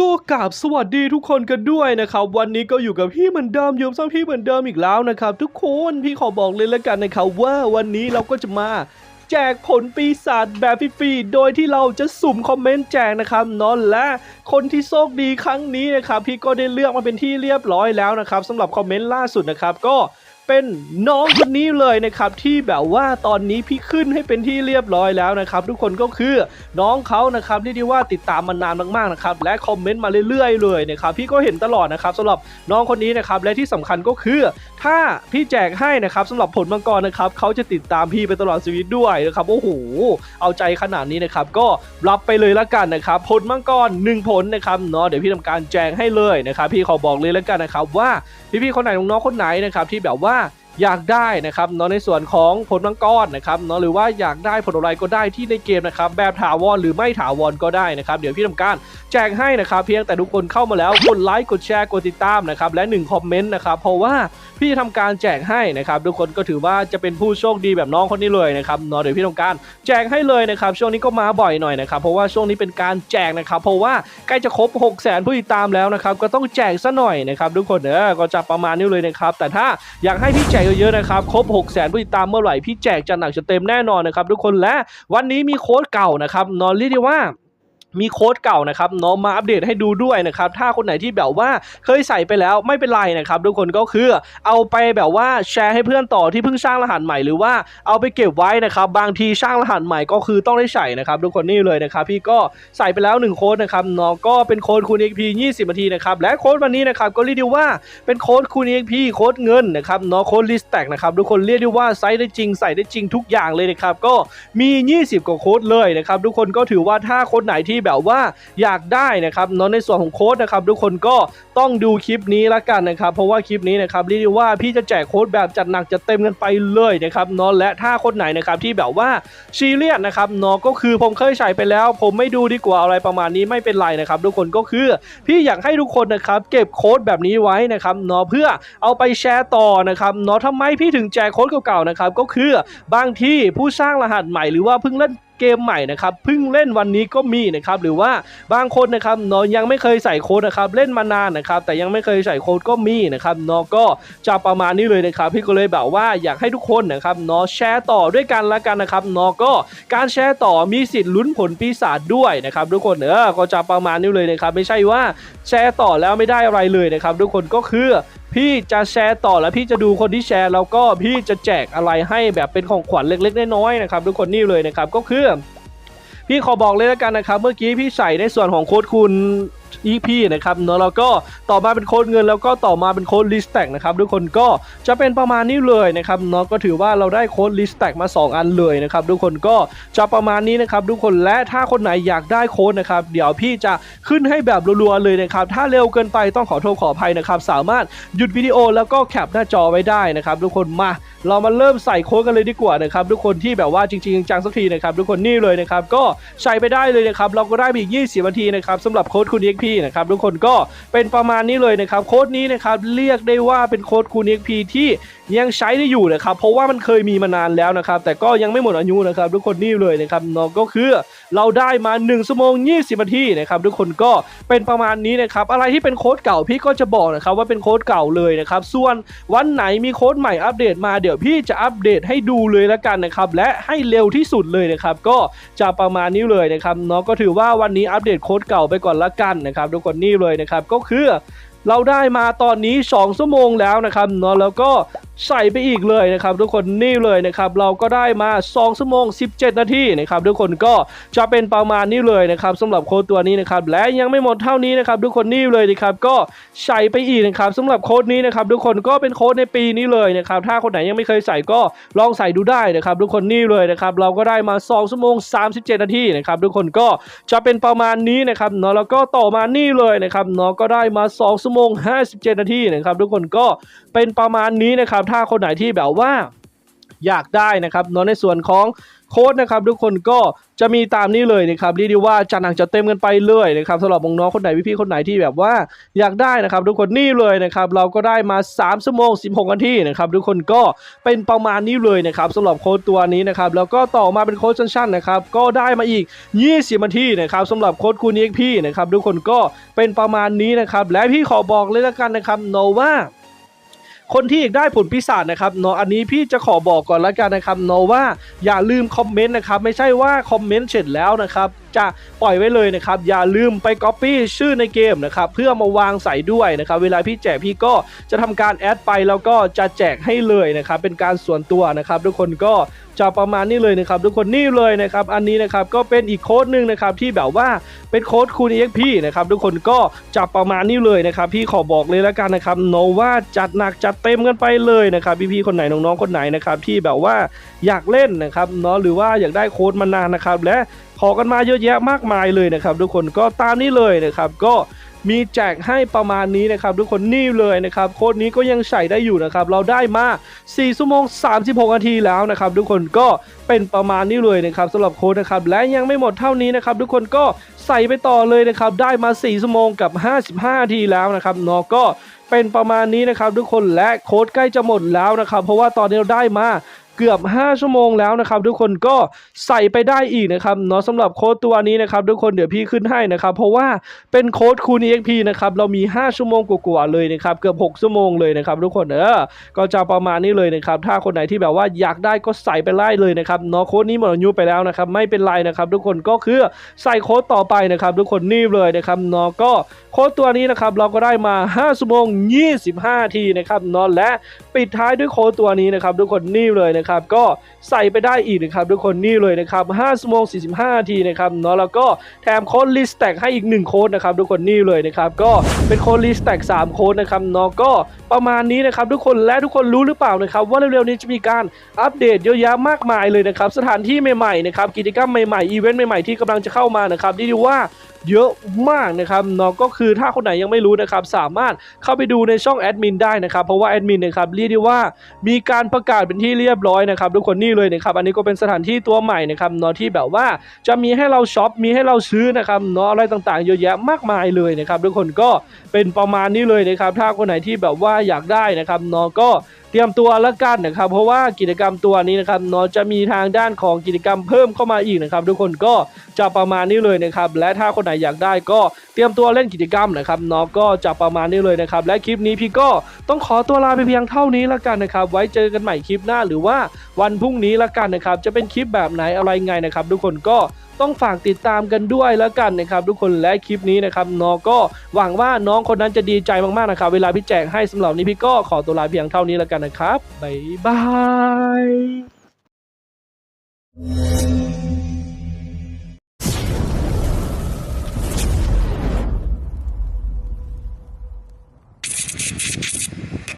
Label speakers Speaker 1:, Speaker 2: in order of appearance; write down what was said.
Speaker 1: ก็กราบสวัสดีทุกคนกันด้วยนะครับ วันนี้ก็อยู่กับพี่เหมือนเดิมยู่ซ้ำพี่เหมือนเดิมอีกแล้วนะครับ ทุกคนพี่ขอบอกเลยแล้วกันนะครับว่าวันนี้เราก็จะมาแจกผลปีศาจแบบฟรีๆ โดยที่เราจะสุ่มคอมเมนต์แจกนะครับนอนและคนที่โชคดีครั้งนี้นะครับพี่ก็ได้เลือกมาเป็นที่เรียบร้อยแล้วนะครับสำหรับคอมเมนต์ล่าสุดนะครับก็ เป็นน้องคนนี้เลยนะครับที่แบบว่าตอนนี้พี่ขึ้นให้เป็นที่เรียบร้อยแล้วนะครับ ทุกคนก็คือน้องเขานะครับที่ที่ว่าติดตามมานานมากๆนะครับและคอมเมนต์มาเรื่อยๆ เลยนะครับพี่ก็เห็นตลอดนะครับสำหรับน้องคนนี้นะครับและที่สำคัญก็คือ ถ้าพี่แจกให้นะครับสำหรับผลมังกรนะครับเขาจะติดตามพี่ไปตลอดชีวิตด้วยนะครับโอ้โหเอาใจขนาดนี้นะครับก็รับไปเลยละกันนะครับผลมังกรหนึ่งผลนะครับเนาะเดี๋ยวพี่ทำการแจกให้เลยนะครับพี่ขอบอกเลยละกันนะครับว่าพี่ๆคนไหนน้องๆคนไหนนะครับที่แบบว่า อยากได้นะครับเนาะในส่วนของผลมังกรนะครับเนาะหรือว่าอยากได้ผลอะไรก็ได้ที่ในเกมนะครับแบบถาวรหรือไม่ถาวรก็ได้นะครับเดี๋ยวพี่ทำการแจกให้นะครับเพียงแต่ทุกคนเข้ามาแล้วกดไลค์กดแชร์กดติดตามนะครับและ1คอมเมนต์นะครับเพราะว่าพี่ทำการแจกให้นะครับทุกคนก็ถือว่าจะเป็นผู้โชคดีแบบน้องคนนี้เลยนะครับเนาะเดี๋ยวพี่ทำการแจกให้เลยนะครับช่วงนี้ก็มาบ่อยหน่อยนะครับเพราะว่าช่วงนี้เป็นการแจกนะครับเพราะว่าใกล้จะครบ 6 0 0 0 0 0ผู้ติดตามแล้วนะครับก็ต้องแจกซะหน่อยนะครับทุกคนเออก็จะประมาณนี้เลยนะครับแต่ถ้าอยากให้พี่แจกเยอะๆนะครับ ครบ 6 0 0 0 0 0ผู้ติดตามเมื่อไหร่ พี่แจกจะหนักจะเต็มแน่นอนนะครับทุกคนและวันนี้มีโค้ดเก่านะครับนอนเรียกได้ว่า มีโค้ดเก่านะครับเน้องมาอัปเดตให้ดูด้วยนะครับถ้าคนไหนที่แบบว่าเคยใส่ไปแล้วไม่เป็นไรนะครับทุกคนก็คือเอาไปแบบว่าแชร์ให้เพื่อนต่อที่เพิ่งสร้างรหัสใหม่หรือว่าเอาไปเก็บไว้นะครับบางทีสร้างรหัสใหม่ก็คือต้องได้ใส่นะครับทุกคนนี่เลยนะครับพี่ก็ใส่ไปแล้ว1โค้ดนะครับเน้องก็เป็นโค้ดคูณ XP 20นาทีนะครับและโค้ดวันนี้นะครับก็เรียกได้ว่าเป็นโค้ดคูณ XP โค้ดเงินนะครับเน้องโค้ดลิสแตกนะครับทุกคนเรียกได้ว่าใช้ได้จริงใส่ได้จริงทุกอย่างเลยนะครับก็มี 20 กว่าโค้ดเลยนะครับทุกคนก็ถือว่าถ้าคนไหนที่แบบว่าอยากได้นะครับเนาะในส่วนของโค้ดนะครับทุกคนก็ต้องดูคลิปนี้ละกันนะครับ เพราะว่าคลิปนี้นะครับเรียกได้ว่าพี่จะแจกโค้ดแบบจัดหนักจัดเต็มกันไปเลยนะครับเนาะและถ้าคนไหนนะครับที่แบบว่าซีเรียสนะครับเนาะก็คือผมเคยใส่ไปแล้ว ผมไม่ดูดีกว่าอะไรประมาณนี้ไม่เป็นไรนะครับ ทุกคนก็คือพี่อยากให้ทุกคนนะครับเก็บโค้ดแบบนี้ไว้นะครับเนาะเพื่อเอาไปแชร์ต่อนะครับเนาะทำไมพี่ถึงแจกโค้ดเก่าๆนะครับก็คือบางที่ผู้สร้างรหัสใหม่หรือว่าเพิ่งเล่น เกมใหม่นะครับเพิ่งเล่นวันนี้ก็มีนะครับหรือว่าบางคนนะครับเนาะยังไม่เคยใส่โค้ดนะครับเล่นมานานนะครับแต่ยังไม่เคยใส่โค้ดก็มีนะครับเนาะก็จะประมาณนี้เลยนะครับพี่ก็เลยแบบว่าอยากให้ทุกคนนะครับเนาะแชร์ต่อด้วยกันละกันนะครับเนาะก็การแชร์ต่อมีสิทธิ์ลุ้นผลปีศาจด้วยนะครับทุกคนเออก็จะประมาณนี้เลยนะครับไม่ใช่ว่าแชร์ต่อแล้วไม่ได้อะไรเลยนะครับทุกคนก็คือ พี่จะแชร์ต่อแล้วพี่จะดูคนที่แชร์แล้วก็พี่จะแจกอะไรให้แบบเป็นของขวัญเล็กๆน้อยๆนะครับทุกคนนี่เลยนะครับก็คือพี่ขอบอกเลยแล้วกันนะครับ เมื่อกี้พี่ใส่ในส่วนของโค้ดคุณ EP นะครับเนาะแล้วก็ต่อมาเป็นโค้ดเงิน แล้วก็ต่อมาเป็นโค้ด list stack นะครับทุกคนก็จะเป็นประมาณนี้เลยนะครับเนาะก็ถือว่าเราได้โค้ด list stack มา 2 อันเลยนะครับทุกคนก็จะประมาณนี้นะครับทุกคนและถ้าคนไหนอยากได้โค้ดนะครับเดี๋ยวพี่จะขึ้นให้แบบรัวๆเลยนะครับถ้าเร็วเกินไปต้องขอโทษขออภัยนะครับสามารถหยุดวิดีโอแล้วก็แคปหน้าจอไว้ได้นะครับทุกคนมา เรามาเริ่มใส่โค้ดกันเลยดีกว่านะครับทุกคนที่แบบว่าจริงๆจังสักทีนะครับทุกคนนี่เลยนะครับก็ใส่ไปได้เลยนะครับเราก็ได้อีก 20นาทีนะครับสำหรับโค้ดคุณ XP นะครับทุกคนก็เป็นประมาณนี้เลยนะครับโค้ดนี้นะครับเรียกได้ว่าเป็นโค้ดคุณ XP ที่ยังใช้ได้อยู่นะครับเพราะว่ามันเคยมีมานานแล้วนะครับแต่ก็ยังไม่หมดอายุนะครับทุกคนนี่เลยนะครับเนาะก็คือเราได้มา1ชั่วโมง 20นาทีนะครับทุกคนก็เป็นประมาณนี้นะครับอะไรที่เป็นโค้ดเก่าพี่ก็จะบอกนะครับว่าเป็นโค้ดเก่าเลยนะครับส่วนวันไหนมีโค้ดใหม่อัปเดตมาเดี๋ยวพี่จะอัปเดตให้ดูเลยละกันนะครับและให้เร็วที่สุดเลยนะครับก็จะประมาณนี้เลยนะครับเนาะก็ถือว่าวันนี้อัปเดตโค้ดเก่าไปก่อนละกันนะครับทุกคนนี่เลยนะครับก็คือ เราได้มาตอนนี้ 2 ชั่วโมงแล้วนะครับเนาะแล้วก็ใส่ไปอีกเลยนะครับ ทุกคนนี่เลยนะครับ เราก็ได้มา 2 ชั่วโมง 17 นาทีนะครับ ทุกคนก็จะเป็นประมาณนี้เลยนะครับสำหรับโค้ดตัวนี้นะครับ และยังไม่หมดเท่านี้นะครับ ทุกคนนี่เลยนะครับ ก็ใส่ไปอีกนะครับสำหรับโค้ดนี้นะครับ ทุกคนก็เป็นโค้ดในปีนี้เลยนะครับ ถ้าคนไหนยังไม่เคยใส่ก็ลองใส่ดูได้นะครับ ทุกคนนี่เลยนะครับ เราก็ได้มา 2 ชั่วโมง 37 นาทีนะครับ ทุกคนก็จะเป็นประมาณนี้นะครับเนาะแล้วก็ต่อมานี่เลยนะครับเนาะก็ได้มา 2 ชั่วโมงมง 57 นาทีนะครับ ทุกคนก็เป็นประมาณนี้นะครับ ถ้าคนไหนที่แบบว่าอยากได้นะครับเนาะในส่วนของ โค้ดนะครับทุกคนก็จะมีตามนี้เลยนะครับเรียกได้ว่าจัดหนักจัดเต็มกันไปเลยนะครับสำหรับน้องๆคนไหนพี่ๆคนไหนที่แบบว่าอยากได้นะครับ ทุกคนนี่เลยนะครับเราก็ได้มา3ชั่วโมง 16นาทีนะครับทุกคนก็เป็นประมาณนี้เลยนะครับสำหรับโค้ดตัวนี้นะครับแล้วก็ต่อมาเป็นโค้ดสั้นๆนะครับก็ได้มาอีก 20นาทีนะครับสำหรับโค้ดคูณ EXP นะครับทุกคนก็เป็นประมาณนี้นะครับและพี่ขอบอกเลยละกันนะครับโนว่า คนที่อยากได้ผลปีศาจนะครับเนาะอันนี้พี่จะขอบอกก่อนแล้วกันนะครับเนาะว่าอย่าลืมคอมเมนต์นะครับไม่ใช่ว่าคอมเมนต์เสร็จแล้วนะครับจะปล่อยไว้เลยนะครับ อย่าลืมไปก๊อปปี้ชื่อในเกมนะครับ เพื่อมาวางใส่ด้วยนะครับ เวลาพี่แจกพี่ก็จะทำการแอดไปแล้วก็จะแจกให้เลยนะครับ เป็นการส่วนตัวนะครับ ทุกคนก็จะประมาณนี้เลยนะครับ ทุกคนนี่เลยนะครับ อันนี้นะครับก็เป็นอีกโค้ดหนึ่งนะครับที่แบบว่าเป็นโค้ดคูณ EXP นะครับ ทุกคนก็จะประมาณนี้เลยนะครับ พี่ขอบอกเลยแล้วกันนะครับโนว่าจัดหนักจัดเต็มกันไปเลยนะครับพี่ๆคนไหนน้องๆคนไหนนะครับที่แบบว่าอยากเล่นนะครับเนาะหรือว่าอยากได้โค้ดมานานนะครับและ ขอกันมาเยอะแยะมากมายเลยนะครับ ทุกคนก็ตามนี้เลยนะครับ ก็มีแจกให้ประมาณนี้นะครับ ทุกคนนี่เลยนะครับโค้ดนี้ก็ยังใส่ได้อยู่นะครับ เราได้มา 4 ชั่วโมง 36 นาทีแล้วนะครับ ทุกคนก็เป็นประมาณนี้เลยนะครับสำหรับโค้ดนะครับและยังไม่หมดเท่านี้นะครับ ทุกคนก็ใส่ไปต่อเลยนะครับ ได้มา 4 ชั่วโมงกับ 55 นาทีแล้วนะครับเนาะก็เป็นประมาณนี้นะครับ ทุกคนและโค้ดใกล้จะหมดแล้วนะครับ เพราะว่าตอนนี้เราได้มา เกือบ 5 ชั่วโมงแล้วนะครับ ทุกคนก็ใส่ไปได้อีกนะครับเนาะสำหรับโค้ดตัวนี้นะครับ ทุกคนเดี๋ยวพี่ขึ้นให้นะครับ เพราะว่าเป็นโค้ดคูณ EXP นะครับ เรามี 5 ชั่วโมงกว่าๆเลยนะครับ เกือบ 6 ชั่วโมงเลยนะครับทุกคนเออก็จะประมาณนี้เลยนะครับ ถ้าคนไหนที่แบบว่าอยากได้ก็ใส่ไปไล่เลยนะครับเนาะโค้ดนี้หมดอายุไปแล้วนะครับไม่เป็นไรนะครับทุกคนก็คือใส่โค้ดต่อไปนะครับ ทุกคนนี่เลยนะครับเนาะก็โค้ดตัวนี้นะครับเราก็ได้มา 5 ชั่วโมง 25 ทีนะครับเนาะและปิดท้ายด้วยโค้ดตัวนี้นะครับทุกคนนี่เลยนะครับครับก็ใส่ไปได้อีกนะครับทุกคนนี่เลยนะครับ5ชั่วโมง 45ทีนะครับเนาะแล้วก็แถมโค้ดลิสแต็กให้อีก 1 โค้ดนะครับทุกคนนี่เลยนะครับก็เป็นโค้ดลิสแต็ก3โค้ดนะครับเนาะก็ประมาณนี้นะครับทุกคนและทุกคนรู้หรือเปล่านะครับว่าเร็วๆนี้จะมีการอัปเดตเยอะแยะมากมายเลยนะครับสถานที่ใหม่ๆนะครับกิจกรรมใหม่ๆอีเวนต์ใหม่ๆที่กำลังจะเข้ามานะครับที่ว่าเยอะมากนะครับเนาะก็คือถ้าคนไหนยังไม่รู้นะครับสามารถเข้าไปดูในช่องแอดมินได้นะครับเพราะว่าแอดมินนะครับเรียกได้ว่ามีการประกาศเป็นที่เรียบร้อยนะครับทุกคนนี่เลยนะครับอันนี้ก็เป็นสถานที่ตัวใหม่นะครับเนาะที่แบบว่าจะมีให้เราช็อปมีให้เราซื้อนะครับเนาะอะไรต่างๆ เยอะแยะมากมายเลยนะครับทุกคนก็เป็นประมาณนี้เลยนะครับถ้าคนไหนที่แบบว่าอยากได้นะครับเนาะก็เตรียมตัวแล้วกันนะครับเพราะว่ากิจกรรมตัวนี้นะครับเนาะจะมีทางด้านของกิจกรรมเพิ่มเข้ามาอีกนะครับ ทุกคนก็จะประมาณนี้เลยนะครับ และถ้าคนไหนอยากได้ก็เตรียมตัวเล่นกิจกรรมนะครับเนาะก็จะประมาณนี้เลยนะครับ และคลิปนี้พี่ก็ต้องขอตัวลาไปเพียงเท่านี้แล้วกันนะครับ ไว้เจอกันใหม่คลิปหน้าหรือว่าวันพรุ่งนี้แล้วกันนะครับ จะเป็นคลิปแบบไหนอะไรไงนะครับ ทุกคนก็ ต้องฝากติดตามกันด้วยแล้วกันนะครับทุกคนและคลิปนี้นะครับน้องก็หวังว่าน้องคนนั้นจะดีใจมากๆนะครับ เวลาพี่แจกให้สำหรับนี้พี่ก็ขอตัวลาเพียงเท่านี้แล้วกันนะครับบ๊ายบาย